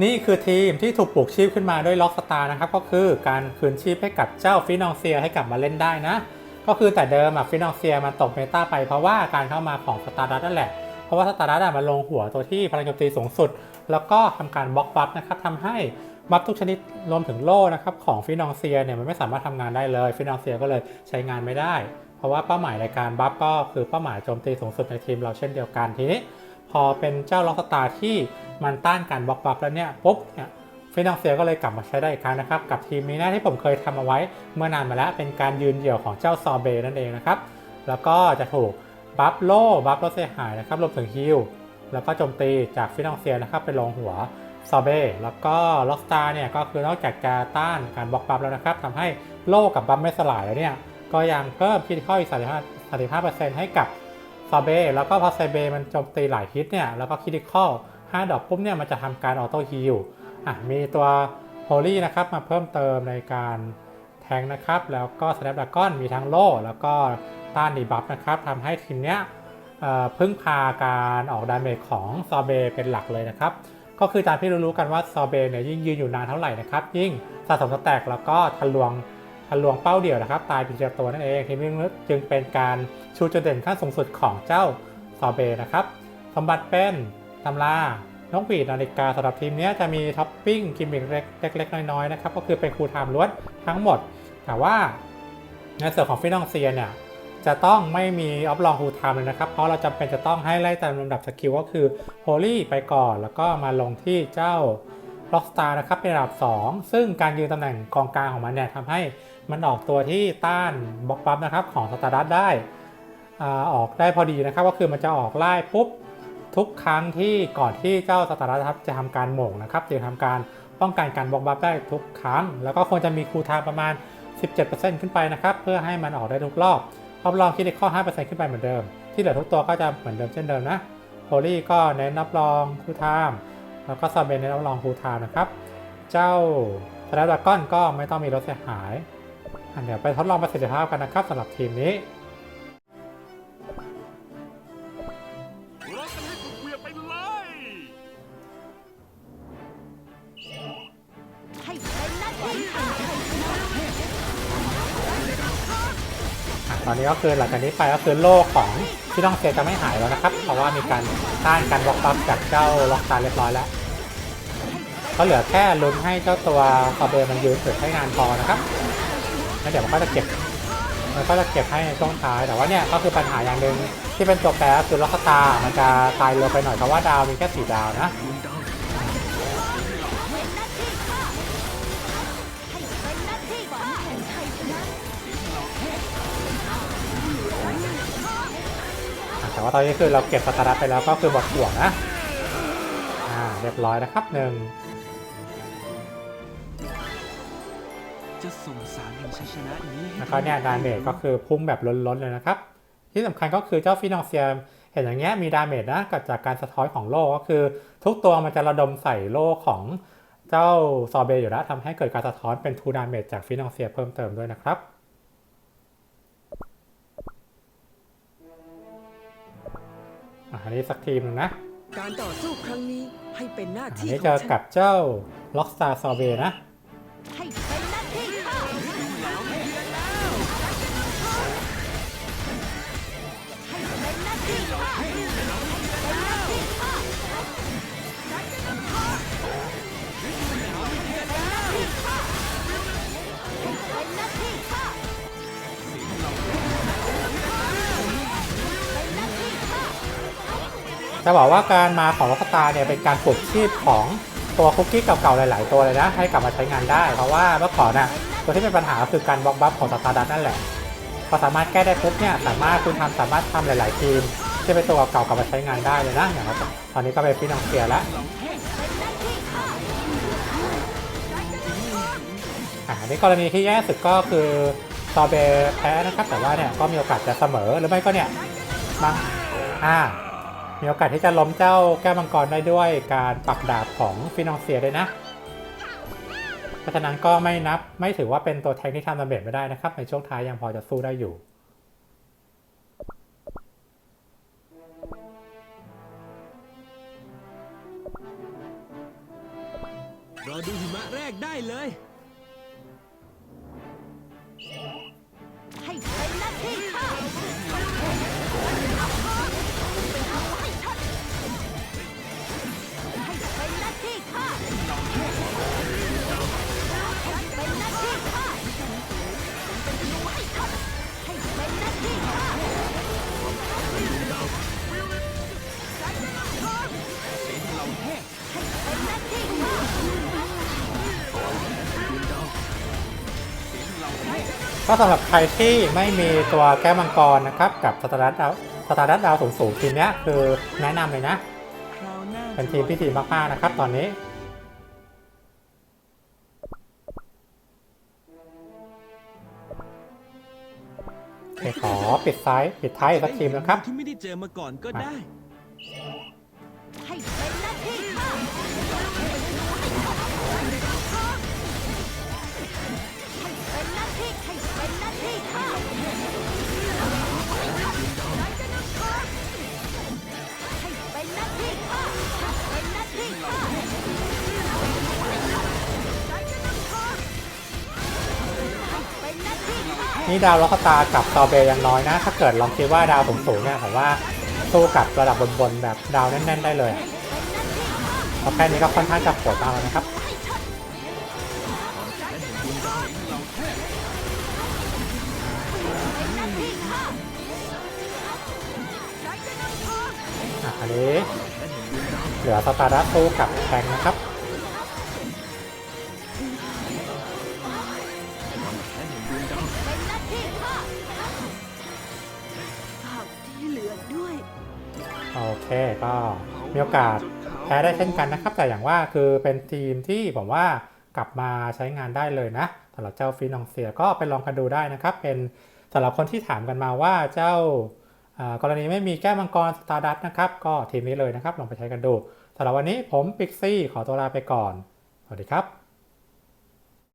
นี่คือทีมที่ถูกปลุกชีพขึ้นมาด้วยล็อกสตาร์นะครับ ก็คือการคืนชีพให้กับเจ้าฟินองเซียให้กลับมาเล่นได้นะ ก็คือแต่เดิมอะฟินองเซียมันตกเมตาไปเพราะว่าการเข้ามาของสตาร์ดัตนั่นแหละ เพราะว่าสตาร์ดัตมันลงหัวตัวที่พลังโจมตีสูงสุด แล้วก็ทำการบล็อกบัฟนะครับทำให้บัฟทุกชนิดรวมถึงโล่นะครับของฟินองเซียเนี่ยมันไม่สามารถทำงานได้เลยฟินองเซียก็เลยใช้งานไม่ได้ เพราะว่าเป้าหมายในการบัฟก็คือเป้าหมายโจมตีสูงสุดในทีมเราเช่นเดียวกันทีนี้ พอเป็นเจ้าล็อกสตาร์ที่มันต้านการบล็อกบัฟแล้วเนี่ยปุ๊บเนี่ยฟินองเซียก็เลยกลับมาใช้ได้อีกครั้งนะครับ กับทีมนี้นะที่ผมเคยทำเอาไว้เมื่อนานมาแล้วเป็นการยืนเดี่ยวของเจ้าซอเบนั่นเองนะครับ แล้วก็จะถูกบัฟโล่บัฟลเสียหายนะครับรวมถึงฮิลแล้วก็โจมตีจากฟินองเซียนะครับไปลงหัวซอเบแล้วก็ล็อกสตาร์เนี่ยก็คือนอกจากจะต้านการบล็อกบัฟแล้วนะครับทำให้โล่กับบัฟไม่สลายแล้วเนี่ยก็ยังเพิ่มคิดข้ออีก35 35%ให้กับ ซาเบแล้วก็พอซเบมันโจมตีหลายฮิตเนี่ยแล้วก็คิดิคอล5ดอกปุ๊บเนี่ยมันจะทำการออโต้ฮิลอะมีตัวโฮลี่นะครับมาเพิ่มเติมในการแทงนะครับ แล้วก็สแนปดากอนมีทั้งโล่แล้วก็ต้านดีบัฟนะครับทำให้ทีมเนี้ยพึ่งพาการออกดาเมจของซาเบเป็นหลักเลยนะครับ ก็คือตามที่รู้ๆกันว่าซาเบเนี่ยยิ่งยืนอยู่นานเท่าไหร่นะครับ ยิ่งสะสมสแต็กแล้วก็ทะลวง ทะลวงเป้าเดี่ยวนะครับ ตายเป็นเจียตัวนั่นเองทีมนี้จึงเป็นการชูจุดเด่นขั้นสูงสุดของเจ้าซอเบนะครับ สมบัติเป็นตำรานกหวีดนาฬิกาสำหรับทีมนี้จะมีท็อปปิ้งกิมมิคเล็กๆ น้อยๆนะครับก็คือเป็นครูไทม์ล้วนทั้งหมด แต่ว่าในส่วนของฟินองเซียเนี่ยจะต้องไม่มีออฟลองครูไทม์เลยนะครับ เพราะเราจำเป็นจะต้องให้ไล่ตามลำดับสกิลก็คือโฮลี่ไปก่อน แล้วก็มาลงที่เจ้า ล็อกสตาร์นะครับเป็นระดับ 2 ซึ่งการยืนตำแหน่งกองกลางของมันเนี่ยทำให้มันออกตัวที่ต้านบล็อกบัฟนะครับของสตาร์ดัตได้ออกได้พอดีนะครับก็คือมันจะออกไล่ปุ๊บทุกครั้งที่ก่อนที่เจ้าสตาร์ดัตครับจะทำการหม่งนะครับจะทำการป้องกันการบล็อกบัฟได้ทุกครั้ง แล้วก็ควรจะมีคูลไทม์ประมาณ 17%ขึ้นไปนะครับเพื่อให้มันออกได้ทุกรอบรอบรองคิดข้อ 5%ขึ้นไปเหมือนเดิม ที่เหลือทุกตัวก็จะเหมือนเดิมเช่นเดิมนะโฮลี่ก็เน้นรับรองคูลไทม์ แล้วก็ซาเบนได้รับรองฟูทาวนะครับ เจ้าทาราดากอนก็ไม่ต้องมีรถเสียหายอันเดี๋ยวไปทดลองประสิทธิภาพกันนะครับสำหรับทีมนี้ ตอนนี้ก็คือหลังจากนี้ไปก็คือโลกของที่ต้องเซจะไม่หายแล้วนะครับ เพราะว่ามีการต้านการบล็อกบัฟจากเจ้าล็อกตาเรียบร้อยแล้ว ก็เหลือแค่ลุ้นให้เจ้าตัวซาเบนมันยืนถึงให้นานพอนะครับแล้วเดี๋ยวมันก็จะเก็บมันก็จะเก็บให้ในช่วงท้าย แต่ว่าเนี่ยก็คือปัญหาอย่างหนึ่งที่เป็นตัวแปรคือล็อกตา มันจะตายเร็วไปหน่อยเพราะว่าดาวมีแค่สี่ดาวนะ ว่าตอนนี้คือเราเก็บสตาร์ทไปแล้วก็คือหมดห่วงนะ อ่า เรียบร้อยนะครับหนึ่งจะส่งสารแห่งชัยชนะนี้ให้แล้วก็เนี่ยดาเมจก็คือพุ่งแบบล้นๆเลยนะครับ ที่สำคัญก็คือเจ้าฟินองเซียมเห็นอย่างเงี้ยมีดาเมจนะกับจากการสะท้อนของโล่ก็คือ ทุกตัวมันจะระดมใส่โล่ของเจ้าซอเบอยู่แล้วทำให้เกิดการสะท้อนเป็นทูดาเมจจากฟินองเซียเพิ่มเติมด้วยนะครับ อะอันนี้สักทีมหนึงนะ การต่อสู้ครั้งนี้ให้เป็นหน้าอันที่นี้ขเจองอฉักันบเจ้าล็อกสตาร์ซอเบนะ ให้เป็นหน้าที่ข้าให้เป็นหน้าที่ข้าใจะบอกว่าการมาของล็อกตาเนี่ยเป็นการปลุกชีพของตัวคุกกี้เก่าๆหลาย ๆ ตัวเลยนะ ให้กลับมาใช้งานได้ เพราะว่าเมื่อก่อนน่ะตัวที่เป็นปัญหาคือการบล็อกบัฟของสตาร์ดัตนั่นแหละพอสามารถแก้ได้ปุ๊บเนี่ยสามารถคุณทำสามารถทำหลาย ๆ ทีมที่เป็นตัวเก่าๆกลับมาใช้งานได้เลยนะอย่างตอนนี้ก็เป็นฟินองเซียแล้วอันนี้กรณีที่แย่สุดก็คือซอเบแพ้นะครับแต่ว่าเนี่ยก็มีโอกาสจะเสมอหรือไม่ก็เนี่ยบางอ่า มีโอกาสที่จะล้มเจ้าแก้วมังกรได้ด้วยการปักดาบของฟินองเซียด้วยนะ เพราะฉะนั้นก็ไม่นับไม่ถือว่าเป็นตัวแทงที่ทำดาเมจไม่ได้นะครับ ในช่วงท้ายยังพอจะสู้ได้อยู่รอดูหิมะแรกได้เลย ก็สำหรับใครที่ไม่มีตัวแก้วมังกรนะครับ กับสตาร์ดัตดาวสตาร์ดัตดาวสูงๆทีมเนี้ยคือแนะนำเลยนะคราวหน้าเป็นทีมที่ดีมากๆนะครับ ตอนนี้โอเคขอปิดซ้ายปิดท้ายอีกสักทีมนะครับที่ไม่ได้เจอมาก่อนก็ได้ให้เป็นหน้าที่ข้า นี่ดาวล็อกตากับซอเบยังน้อยนะ ถ้าเกิดลองคิดว่าดาวสูงเนี่ยผมว่าสู้กับระดับบนๆแบบดาวแน่นๆได้เลยเพราะแค่นี้ก็ค่อนข้างจะโหดมากแล้วนะครับ อะอันนี้เหลือสตาร์ดัสสู้กับแทงนะครับเป็นหน้าที่ข้าฝากที่เหลือด้วยโอเคก็มีโอกาสแพ้ได้เช่นกันนะครับ แต่อย่างว่าคือเป็นทีมที่ผมว่ากลับมาใช้งานได้เลยนะสำหรับเจ้าฟินองเซียก็ไปลองกันดูได้นะครับ เป็นสำหรับคนที่ถามกันมาว่าเจ้าอ่า กรณีไม่มีแก้วมังกรสตาร์ดัตนะครับ ก็ทีมนี้เลยนะครับ ลองไปใช้กันดูสำหรับวันนี้ผมปิกซี่ขอตัวลาไปก่อน สวัสดีครับ